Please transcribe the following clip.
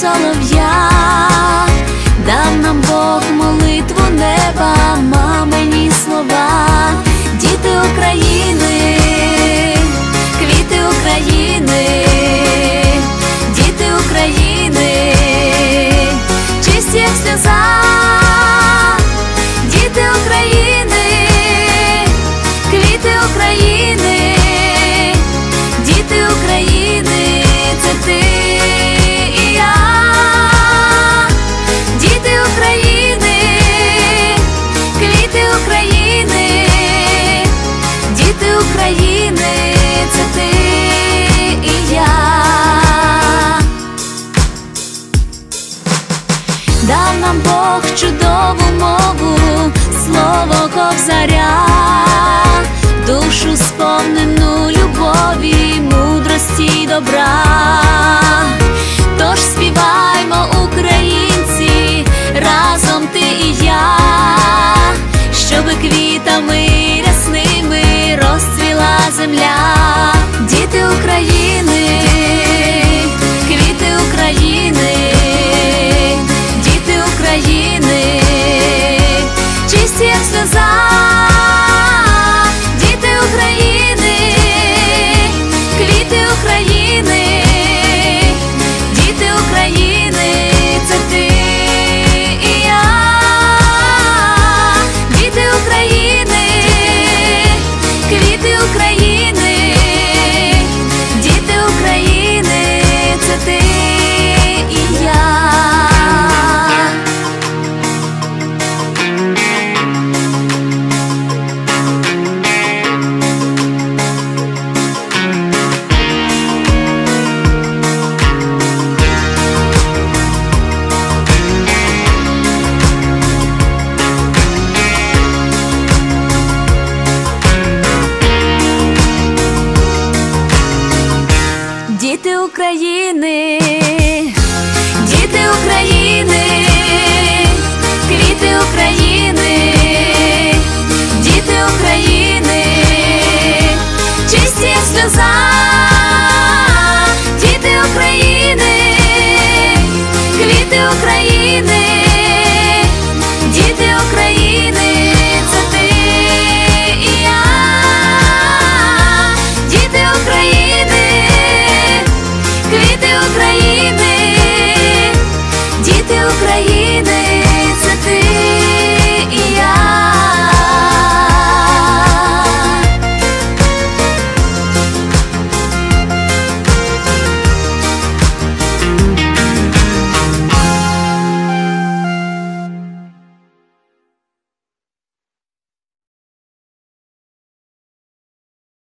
солов'я, дав нам Бог молитву неба, мамині слова. добра, тож співаймо, українці, разом ти і я, щоб квітами рясними розцвіла земля, діти України, квіти України, діти України. Україна. діти України, діти України, квіти України.